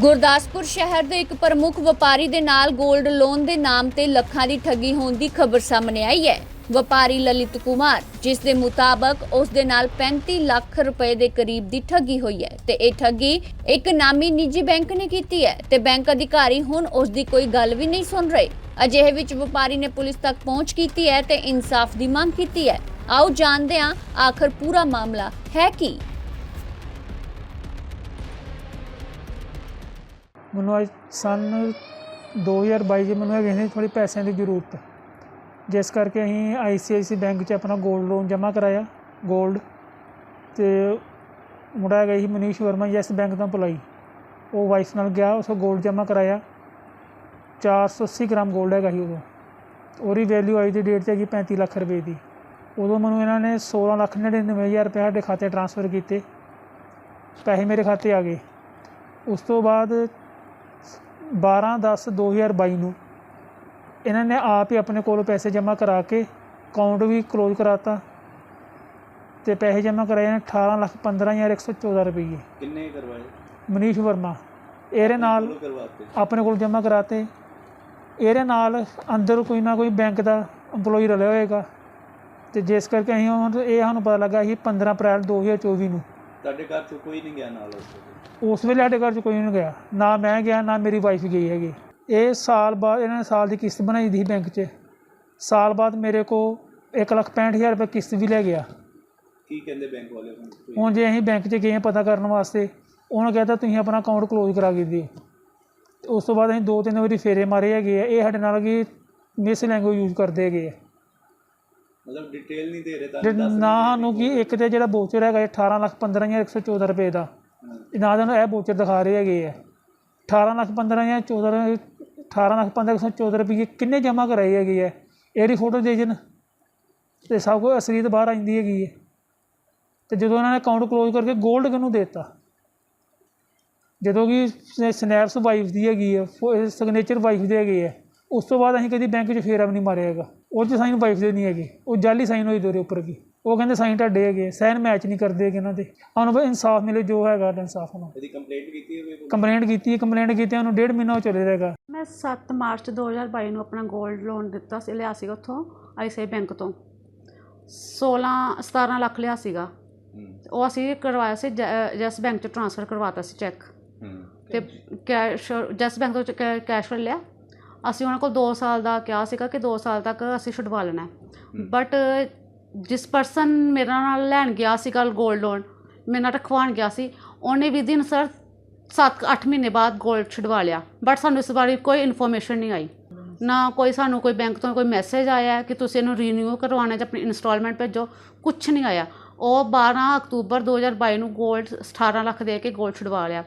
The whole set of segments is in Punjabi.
ਗੁਰਦਾਸਪੁਰ ਸ਼ਹਿਰ ਦੇ ਇੱਕ ਪ੍ਰਮੁੱਖ ਵਪਾਰੀ ਦੇ ਨਾਲ 골ਡ ਲੋਨ ਦੇ ਨਾਮ ਤੇ ਲੱਖਾਂ ਦੀ ਠੱਗੀ ਹੋਣ ਦੀ ਖਬਰ ਸਾਹਮਣੇ ਆਈ ਹੈ। ਵਪਾਰੀ ਲਲਿਤ ਕੁਮਾਰ, ਜਿਸ ਦੇ ਮੁਤਾਬਕ ਉਸ ਦੇ ਨਾਲ 35 ਲੱਖ ਰੁਪਏ ਦੇ ਕਰੀਬ ਦੀ ਠੱਗੀ ਹੋਈ ਹੈ ਤੇ ਇਹ ਠੱਗੀ ਇੱਕ ਨਾਮੀ ਨਿੱਜੀ ਬੈਂਕ ਨੇ ਕੀਤੀ ਹੈ ਤੇ ਬੈਂਕ ਅਧਿਕਾਰੀ ਹੁਣ ਉਸ ਦੀ ਕੋਈ ਗੱਲ ਵੀ ਨਹੀਂ ਸੁਣ ਰਹੇ। ਅਜਿਹੇ ਵਿੱਚ ਵਪਾਰੀ ਨੇ ਪੁਲਿਸ ਤੱਕ ਪਹੁੰਚ ਕੀਤੀ ਹੈ ਤੇ ਇਨਸਾਫ ਦੀ ਮੰਗ ਕੀਤੀ ਹੈ। ਆਓ ਜਾਣਦੇ ਹਾਂ ਆਖਰ ਪੂਰਾ ਮਾਮਲਾ ਹੈ ਕੀ। ਮੈਨੂੰ ਅੱਜ ਸਨ 2022 ਜੇ ਮੈਨੂੰ ਹੈਗੇ ਸੀ ਥੋੜੀ ਪੈਸਿਆਂ ਦੀ ਜ਼ਰੂਰਤ। ਜਿਸ ਕਰਕੇ ਅਸੀਂ ਆਈਸੀਆਈਸੀ ਬੈਂਕ 'ਚ ਆਪਣਾ 골ਡ ਲੋਨ ਜਮ੍ਹਾਂ ਕਰਾਇਆ 골ਡ ਤੇ ਮੁੰਡਾ ਹੈਗਾ ਸੀ ਮਨੀਸ਼ ਵਰਮਾ, ਯੈਸ ਬੈਂਕ ਤੋਂ ਪੁਲਾਈ ਉਹ ਵਾਈਫ ਨਾਲ ਗਿਆ, ਉਸ 골ਡ ਜਮ੍ਹਾਂ ਕਰਾਇਆ। 480 ਗ੍ਰਾਮ 골ਡ ਹੈਗਾ ਸੀ ਉਦੋਂ ਉਹਦੀ ਵੈਲਿਊ ਅੱਜ ਦੀ ਡੇਟ 'ਚ ਹੈਗੀ 35 ਲੱਖ ਰੁਪਏ ਦੀ। ਉਦੋਂ ਮੈਨੂੰ ਇਹਨਾਂ ਨੇ 16 ਲੱਖ 99000 ਰੁਪਏ ਸਾਡੇ ਖਾਤੇ ਟ੍ਰਾਂਸਫਰ ਕੀਤੇ। ਪੈਸੇ ਮੇਰੇ ਖਾਤੇ ਆ ਗਏ। ਉਸ ਤੋਂ ਬਾਅਦ 12 10 2022 ਨੂੰ ਇਹਨਾਂ ਨੇ ਆਪ ਹੀ ਆਪਣੇ ਕੋਲੋਂ ਪੈਸੇ ਜਮ੍ਹਾਂ ਕਰਾ ਕੇ ਅਕਾਊਂਟ ਵੀ ਕਲੋਜ਼ ਕਰਾਤਾ ਤੇ ਪੈਸੇ ਜਮ੍ਹਾਂ ਕਰਾਏ ਨੇ 18 ਲੱਖ 15114 ਰੁਪਏ ਕਿੰਨੇ ਕਰਵਾਏ? ਮਨੀਸ਼ ਵਰਮਾ ਇਹਦੇ ਨਾਲ ਆਪਣੇ ਕੋਲ ਜਮ੍ਹਾਂ ਕਰਾਤੇ। ਇਹਦੇ ਨਾਲ ਅੰਦਰ ਕੋਈ ਨਾ ਕੋਈ ਬੈਂਕ ਦਾ EMPLOYE ਰਲਿਆ ਹੋਏਗਾ ਤੇ ਜਿਸ ਕਰਕੇ ਅਸੀਂ ਹੁਣ ਇਹ ਸਾਨੂੰ ਪਤਾ ਲੱਗਾ ਸੀ 15 ਅਪ੍ਰੈਲ 2024 ਨੂੰ। ਤੁਹਾਡੇ ਘਰ ਚੋਂ ਕੋਈ ਨਹੀਂ ਗਿਆ ਨਾਲ ਉਸ ਵੇਲੇ? ਉਸ ਵੇਲੇ ਸਾਡੇ ਘਰ 'ਚ ਕੋਈ ਨਹੀਂ ਗਿਆ। ਨਾ ਮੈਂ ਗਿਆ ਨਾ ਮੇਰੀ ਵਾਈਫ ਗਈ ਹੈਗੀ। ਇਹ ਸਾਲ ਬਾਅਦ ਇਹਨਾਂ ਨੇ ਸਾਲ ਦੀ ਕਿਸ਼ਤ ਬਣਾਈ ਦੀ ਸੀ ਬੈਂਕ 'ਚ। ਸਾਲ ਬਾਅਦ ਮੇਰੇ ਕੋ 165000 ਰੁਪਏ ਕਿਸ਼ਤ ਵੀ ਲੈ ਗਿਆ। ਕੀ ਕਹਿੰਦੇ ਬੈਂਕ ਵਾਲੇ ਹੁਣ? ਕੋਈ ਹੁਣ ਜੇ ਅਸੀਂ ਬੈਂਕ 'ਚ ਗਏ ਹਾਂ ਪਤਾ ਕਰਨ ਵਾਸਤੇ ਉਹਨਾਂ ਕਹਿੰਦਾ ਤੁਸੀਂ ਆਪਣਾ ਅਕਾਊਂਟ ਕਲੋਜ਼ ਕਰਾ ਕੇ ਦਿਓ। ਤੇ ਉਸ ਤੋਂ ਬਾਅਦ ਅਸੀਂ ਦੋ ਤਿੰਨ ਵਾਰੀ ਫੇਰੇ ਮਾਰੇ ਹੈਗੇ ਆ। ਇਹ ਸਾਡੇ ਨਾਲ ਕੀ ਮਿਸ ਲੈਂਗੁਏਜ ਯੂਜ਼ ਕਰਦੇ ਹੈਗੇ ਆ। ਮਤਲਬ ਡਿਟੇਲ ਨਹੀਂ ਦੇ ਰਹੇ ਤੇ ਦੱਸ ਨਾ ਸਾਨੂੰ ਕੀ ਇੱਕ ਤੇ ਜਿਹੜਾ ਬੋਚਰ ਹੈਗਾ ਇਹ 18 ਲੱਖ 15114 ਰੁਪਏ ਦਾ। ਨਾ ਤੁਹਾਨੂੰ ਇਹ ਬੋਚਰ ਦਿਖਾ ਰਹੇ ਹੈਗੇ ਆ। 18 ਲੱਖ 15 ਜਾਂ 14 18 ਲੱਖ 15114 ਰੁਪਏ ਕਿੰਨੇ ਜਮ੍ਹਾਂ ਕਰਾਏ ਹੈਗੇ ਆ? ਇਹਦੀ ਫੋਟੋ ਦੇ ਜਨ ਤੇ ਸਭ ਕੁਝ ਅਸਲੀਤ ਬਾਹਰ ਆਉਂਦੀ ਹੈਗੀ ਹੈ ਤੇ ਜਦੋਂ ਉਹਨਾਂ ਨੇ ਅਕਾਊਂਟ ਕਲੋਜ਼ ਕਰਕੇ 골ਡ ਕਿਹਨੂੰ ਦੇਤਾ? ਜਦੋਂ ਕਿ ਸਨੈਪਸ ਵਾਈਫ ਦੀ ਹੈਗੀ ਹੈ ਸਿਗਨੇਚਰ ਵਾਈਫ ਦੇ ਹੈਗੇ ਆ। ਉਸ ਤੋਂ ਬਾਅਦ ਅਸੀਂ ਕਦੀ ਬੈਂਕ 'ਚ ਫੇਰਾ ਵੀ ਨਹੀਂ ਮਾਰਿਆ ਹੈਗਾ। ਉਹ 'ਚ ਸਾਈਨ ਵਾਈਫ ਦੇ ਨਹੀਂ ਹੈਗੇ। ਉਹ ਜਾਲੀ ਸਾਈਨ ਹੋਈ ਦੋਰੇ ਉੱਪਰ ਕੀ। ਉਹ ਕਹਿੰਦੇ ਸਾਈਨ ਤੁਹਾਡੇ ਹੈਗੇ ਸਾਈਨ ਮੈਚ ਨਹੀਂ ਕਰਦੇ ਹੈਗੇ ਇਹਨਾਂ ਦੇ। ਬਈ ਇਨਸਾਫ ਮਿਲੇ ਜੋ ਹੈਗਾ ਇਨਸਾਫ ਨੂੰ ਇਹਦੀ ਕੰਪਲੇਂਟ ਕੀਤੀ ਹੋਵੇ ਕੰਪਲੇਂਟ ਕੀਤੀ ਹੈ ਕੰਪਲੇਂਟ ਕੀਤੀ ਉਹਨੂੰ ਡੇਢ ਮਹੀਨਾ ਹੋ ਚੱਲੇ ਰਹੇਗਾ ਮੈਂ 7 ਮਾਰਚ 2022 ਨੂੰ ਆਪਣਾ 골ਡ ਲੋਨ ਦਿੱਤਾ ਸੀ ਲਿਆ ਸੀਗਾ ਉੱਥੋਂ ਆਈਸੀਆਈ ਬੈਂਕ ਤੋਂ। 16 17 ਲੱਖ ਲਿਆ ਸੀਗਾ। ਉਹ ਅਸੀਂ ਕਰਵਾਇਆ ਸੀ ਜੈਸ ਬੈਂਕ ਚ ਟ੍ਰਾਂਸਫਰ ਕਰਵਾਤਾ ਸੀ ਚੈੱਕ ਤੇ ਕੈਸ਼ ਜੈਸ ਬੈਂਕ ਤੋਂ ਕੈਸ਼ ਫਿਰ ਲਿਆ। ਅਸੀਂ ਉਹਨਾਂ ਕੋਲ ਦੋ ਸਾਲ ਦਾ ਕਿਹਾ ਸੀਗਾ ਕਿ ਦੋ ਸਾਲ ਤੱਕ ਅਸੀਂ ਛੁਡਵਾ ਲੈਣਾ ਬਟ ਜਿਸ ਪਰਸਨ ਮੇਰੇ ਨਾਲ ਲੈਣ ਗਿਆ ਸੀ ਸੀਗਾ ਗੋਲਡ ਲੋਨ ਮੇਰੇ ਨਾਲ ਰਖਵਾਉਣ ਗਿਆ ਸੀ ਉਹਨੇ ਵੀ ਦਿਨ ਸਰ 7-8 ਮਹੀਨੇ ਬਾਅਦ ਗੋਲਡ ਛੁਡਵਾ ਲਿਆ। ਬਟ ਸਾਨੂੰ ਇਸ ਬਾਰੇ ਕੋਈ ਇਨਫੋਰਮੇਸ਼ਨ ਨਹੀਂ ਆਈ। ਨਾ ਕੋਈ ਸਾਨੂੰ ਕੋਈ ਬੈਂਕ ਤੋਂ ਕੋਈ ਮੈਸੇਜ ਆਇਆ ਕਿ ਤੁਸੀਂ ਇਹਨੂੰ ਰੀਨਿਊ ਕਰਵਾਉਣਾ ਜਾਂ ਆਪਣੀ ਇਨਸਟਾਲਮੈਂਟ ਭੇਜੋ ਕੁਝ ਨਹੀਂ ਆਇਆ। ਉਹ 12 ਅਕਤੂਬਰ 2022 ਨੂੰ ਗੋਲਡ 18 ਲੱਖ ਦੇ ਕੇ ਗੋਲਡ ਛੁਡਵਾ ਲਿਆ।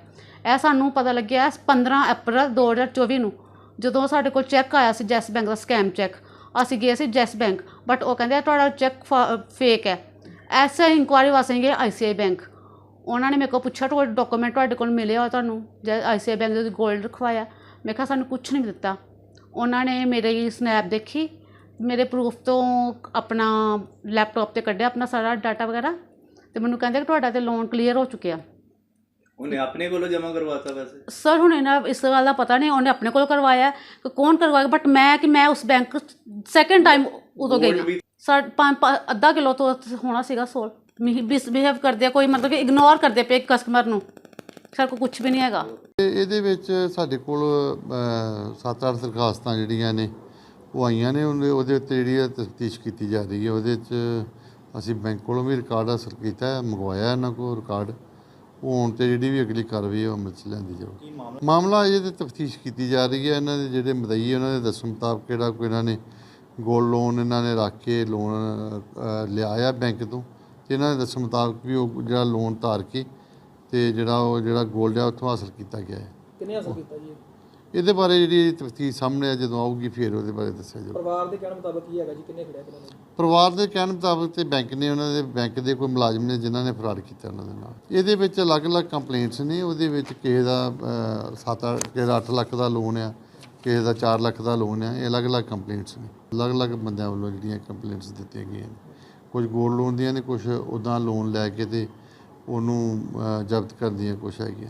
ਇਹ ਸਾਨੂੰ ਪਤਾ ਲੱਗਿਆ 15 ਅਪ੍ਰੈਲ 2024 ਨੂੰ। ਜਦੋਂ ਸਾਡੇ ਕੋਲ ਚੈੱਕ ਆਇਆ ਸੀ ਜੈਸ ਬੈਂਕ ਦਾ ਸਕੈਮ ਚੈੱਕ ਅਸੀਂ ਗਏ ਸੀ ਜੈਸ ਬੈਂਕ ਬਟ ਉਹ ਕਹਿੰਦੇ ਤੁਹਾਡਾ ਚੈੱਕ ਫੇਕ ਹੈ। ਐਸੇ ਇਨਕੁਆਇਰੀ ਵਾਸਤੇ ਗਏ ਆਈਸੀਆਈ ਬੈਂਕ। ਉਹਨਾਂ ਨੇ ਮੇਰੇ ਕੋਲ ਪੁੱਛਿਆ, ਤੁਹਾਡੇ ਡਾਕੂਮੈਂਟ ਤੁਹਾਡੇ ਕੋਲ ਮਿਲੇ ਆ ਤੁਹਾਨੂੰ? ਜੈ ਆਈਸੀਆਈ ਬੈਂਕ ਦੇ ਗੋਲਡ ਰਖਵਾਇਆ। ਮੈਂ ਕਿਹਾ ਸਾਨੂੰ ਕੁਝ ਨਹੀਂ ਦਿੱਤਾ। ਉਹਨਾਂ ਨੇ ਮੇਰੀ ਸਨੈਪ ਦੇਖੀ। ਮੇਰੇ ਪ੍ਰੂਫ ਤੋਂ ਆਪਣਾ ਲੈਪਟਾਪ ਤੇ ਕੱਢਿਆ, ਆਪਣਾ ਸਾਰਾ ਡਾਟਾ ਵਗੈਰਾ। ਤੇ ਮੈਨੂੰ ਕਹਿੰਦੇ ਕਿ ਤੁਹਾਡਾ ਤੇ ਲੋਨ ਕਲੀਅਰ ਹੋ ਚੁੱਕਿਆ। ਉਹਨੇ ਆਪਣੇ ਕੋਲੋਂ ਜਮ੍ਹਾਂ ਕਰਵਾਤਾ ਵੈਸੇ? ਸਰ ਹੁਣ ਇਹਨਾਂ ਇਸ ਗੱਲ ਦਾ ਪਤਾ ਨਹੀਂ ਉਹਨੇ ਆਪਣੇ ਕੋਲ ਕਰਵਾਇਆ ਕਿ ਕੌਣ ਕਰਵਾਇਆ ਬਟ ਮੈਂ ਕਿ ਮੈਂ ਉਸ ਬੈਂਕ ਸੈਕੰਡ ਟਾਈਮ ਉਦੋਂ ਗਈ ਸਰ ਪੰਜ ਪੰਜ- ਅੱਧਾ ਕਿਲੋ ਤੋਂ ਹੋਣਾ ਸੀਗਾ ਸੋਲ ਮਿਸਬਿਹੇਵ ਕਰਦੇ ਕੋਈ ਮਤਲਬ ਕਿ ਇਗਨੋਰ ਕਰਦੇ ਪਏ ਕਸਟਮਰ ਨੂੰ। ਸਰ ਕੋ ਕੁਝ ਵੀ ਨਹੀਂ ਹੈਗਾ। ਇਹਦੇ ਵਿੱਚ ਸਾਡੇ ਕੋਲ 7-8 ਦਰਖਾਸਤਾਂ ਜਿਹੜੀਆਂ ਨੇ ਉਹ ਆਈਆਂ ਨੇ। ਉਹਦੇ ਉਹਦੇ ਉੱਤੇ ਜਿਹੜੀ ਤਫਤੀਸ਼ ਕੀਤੀ ਜਾ ਰਹੀ ਹੈ। ਉਹਦੇ 'ਚ ਅਸੀਂ ਬੈਂਕ ਕੋਲੋਂ ਵੀ ਰਿਕਾਰਡ ਹਾਸਲ ਕੀਤਾ ਹੈ ਮੰਗਵਾਇਆ ਇਹਨਾਂ ਕੋਲ ਰਿਕਾਰਡ ਉਹ ਹੁਣ ਤੇ ਜਿਹੜੀ ਵੀ ਅਗਲੀ ਕਾਰਵਾਈ ਹੈ ਉਹ ਅਮਲ 'ਚ ਲਿਆਂਦੀ ਜਾਊਗੀ ਮਾਮਲਾ? ਅਜੇ ਤੇ ਤਫਤੀਸ਼ ਕੀਤੀ ਜਾ ਰਹੀ ਹੈ ਇਹਨਾਂ ਦੇ ਜਿਹੜੇ ਮਦਈ ਉਹਨਾਂ ਦੇ ਦੱਸਣ ਮੁਤਾਬਕ ਕਿਹੜਾ ਕੋਈ ਇਹਨਾਂ ਨੇ ਗੋਲਡ ਲੋਨ ਇਹਨਾਂ ਨੇ ਰੱਖ ਕੇ ਲੋਨ ਲਿਆ ਆ ਬੈਂਕ ਤੋਂ ਤੇ ਇਹਨਾਂ ਦੇ ਦੱਸਣ ਮੁਤਾਬਕ ਵੀ ਉਹ ਜਿਹੜਾ ਲੋਨ ਧਾਰ ਕੇ ਤੇ ਜਿਹੜਾ ਉਹ ਜਿਹੜਾ ਗੋਲਡ ਆ ਉੱਥੋਂ ਹਾਸਲ ਕੀਤਾ ਗਿਆ ਹੈ। ਕਿੰਨੇ ਹਾਸਲ ਕੀਤਾ ਜੀ? ਇਹਦੇ ਬਾਰੇ ਜਿਹੜੀ ਤਫਤੀਸ਼ ਸਾਹਮਣੇ ਆ ਜਦੋਂ ਆਊਗੀ ਫਿਰ ਉਹਦੇ ਬਾਰੇ ਦੱਸਿਆ ਜਾਊਗਾ ਪਰਿਵਾਰ ਦੇ ਕਹਿਣ ਮੁਤਾਬਕ ਕੀ ਹੈਗਾ ਜੀ? ਕਿੰਨੇ ਖੜਿਆ ਕਿੰਨੇ ਨਹੀਂ ਪਰਿਵਾਰ ਦੇ ਕਹਿਣ ਮੁਤਾਬਕ ਤੇ ਬੈਂਕ ਨੇ ਉਹਨਾਂ ਦੇ ਬੈਂਕ ਦੇ ਕੋਈ ਮੁਲਾਜ਼ਮ ਨੇ ਜਿਨ੍ਹਾਂ ਨੇ ਫਰਾਡ ਕੀਤਾ ਉਹਨਾਂ ਦੇ ਨਾਲ। ਇਹਦੇ ਵਿੱਚ ਅਲੱਗ-ਅਲੱਗ ਕੰਪਲੇਂਟਸ ਨੇ ਉਹਦੇ ਵਿੱਚ ਕਿਸੇ ਦਾ 7 ਕਿਸੇ ਦਾ 8 ਲੱਖ ਦਾ ਲੋਨ ਆ ਕਿਸੇ ਦਾ 4 ਲੱਖ ਦਾ ਲੋਨ ਆ ਇਹ ਅਲੱਗ-ਅਲੱਗ ਕੰਪਲੇਂਟਸ ਨੇ। ਅਲੱਗ-ਅਲੱਗ ਬੰਦਿਆਂ ਵੱਲੋਂ ਜਿਹੜੀਆਂ ਕੰਪਲੇਂਟਸ ਦਿੱਤੀਆਂ ਗਈਆਂ ਨੇ। ਕੁਝ ਗੋਲਡ ਲੋਨ ਦੀਆਂ ਨੇ ਕੁਝ ਉਦਾਂ ਲੋਨ ਲੈ ਕੇ ਤੇ ਉਹਨੂੰ ਜ਼ਬਤ ਕਰਨ ਦੀਆਂ ਕੁਛ ਹੈਗੀਆਂ।